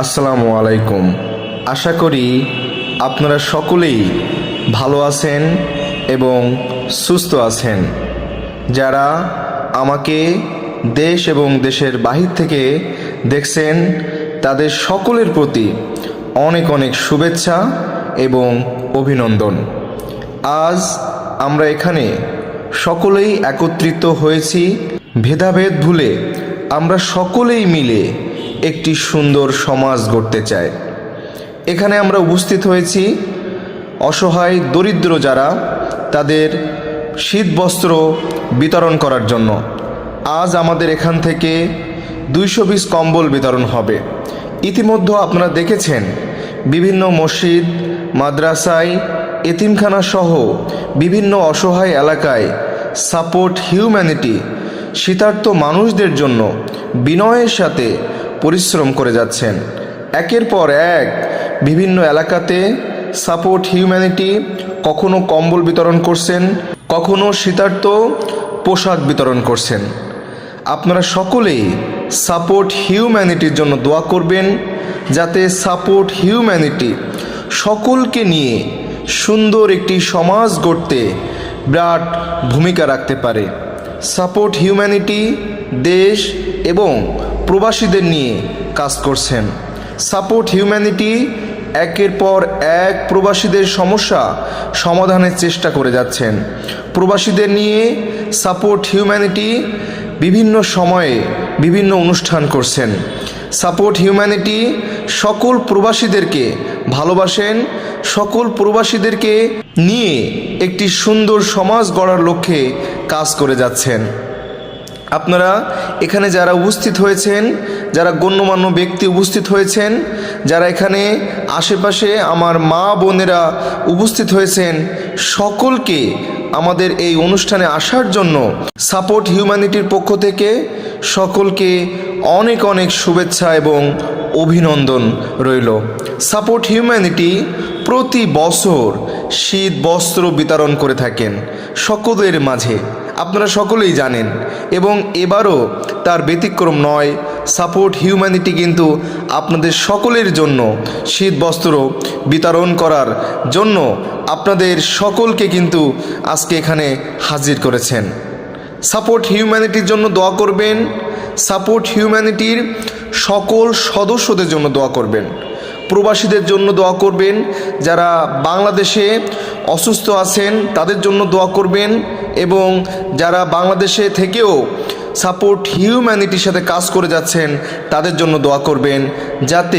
আসসালামু আলাইকুম। আশা করি আপনারা সকলেই ভালো আছেন এবং সুস্থ আছেন। যারা আমাকে দেশ এবং দেশের বাহির থেকে দেখছেন, তাদের সকলের প্রতি অনেক অনেক শুভেচ্ছা এবং অভিনন্দন। আজ আমরা এখানে সকলেই একত্রিত হয়েছি। ভেদাভেদ ভুলে আমরা সকলেই মিলে একটি সুন্দর সমাজ গড়তে চাই এখানে আমরা উপস্থিত হয়েছি অসহায় দরিদ্র যারা তাদের শীত বস্ত্র বিতরণ করার জন্য। আজ আমাদের এখান থেকে দুইশো পিস কম্বল বিতরণ হবে। ইতিমধ্যে আপনারা দেখেছেন, বিভিন্ন মসজিদ, মাদ্রাসায়, এতিমখানা সহ বিভিন্ন অসহায় এলাকায় সাপোর্ট হিউম্যানিটি, শীতার্থ মানুষদের জন্য বিনয়ের সাথে পরিশ্রম করে যাচ্ছেন। একের পর এক বিভিন্ন এলাকাতে সাপোর্ট হিউম্যানিটি, কখনো কম্বল বিতরণ করছেন, কখনো শীতার্থ পোশাক বিতরণ করছেন। আপনারা সকলেই সাপোর্ট হিউম্যানিটির জন্য দোয়া করবেন, যাতে সাপোর্ট হিউম্যানিটি সকলকে নিয়ে সুন্দর একটি সমাজ গড়তে বিরাট ভূমিকা রাখতে পারে। সাপোর্ট হিউম্যানিটি দেশ এবং প্রবাসীদের নিয়ে কাজ করছেন। সাপোর্ট হিউম্যানিটি একের পর এক প্রবাসীদের সমস্যা সমাধানের চেষ্টা করে যাচ্ছেন। প্রবাসীদের নিয়ে সাপোর্ট হিউম্যানিটি বিভিন্ন সময়ে বিভিন্ন অনুষ্ঠান করছেন। সাপোর্ট হিউম্যানিটি সকল প্রবাসীদেরকে ভালোবাসেন। সকল প্রবাসীদেরকে নিয়ে একটি সুন্দর সমাজ গড়ার লক্ষ্যে কাজ করে যাচ্ছেন। আপনারা এখানে যারা উপস্থিত হয়েছেন, যারা গণ্যমান্য ব্যক্তি উপস্থিত হয়েছেন, যারা এখানে আশেপাশে আমার মা বোনেরা উপস্থিত হয়েছেন, সকলকে আমাদের এই অনুষ্ঠানে আসার জন্য সাপোর্ট হিউম্যানিটির পক্ষ থেকে সকলকে অনেক অনেক শুভেচ্ছা এবং অভিনন্দন রইল। সাপোর্ট হিউম্যানিটি প্রতি বছর শীত বস্ত্র বিতরণ করে থাকেন সকলের মাঝে। আপনারা সকলেই জানেন। এবং এবারও তার ব্যতিক্রম নয়, সাপোর্ট হিউম্যানিটি কিন্তু আপনাদের সকলের জন্য শীত বস্ত্র বিতরণ করার জন্য আপনাদের সকলকে কিন্তু আজকে এখানে হাজির করেছেন। সাপোর্ট হিউম্যানিটির জন্য দোয়া করবেন, সাপোর্ট হিউম্যানিটির সকল সদস্যদের জন্য দোয়া করবেন। প্রবাসীদের জন্য দোয়া করবেন, যারা বাংলাদেশে অসুস্থ আছেন তাদের জন্য দোয়া করবেন এবং যারা বাংলাদেশে থেকেও সাপোর্ট হিউম্যানিটির সাথে কাজ করে যাচ্ছেন, তাদের জন্য দোয়া করবেন যাতে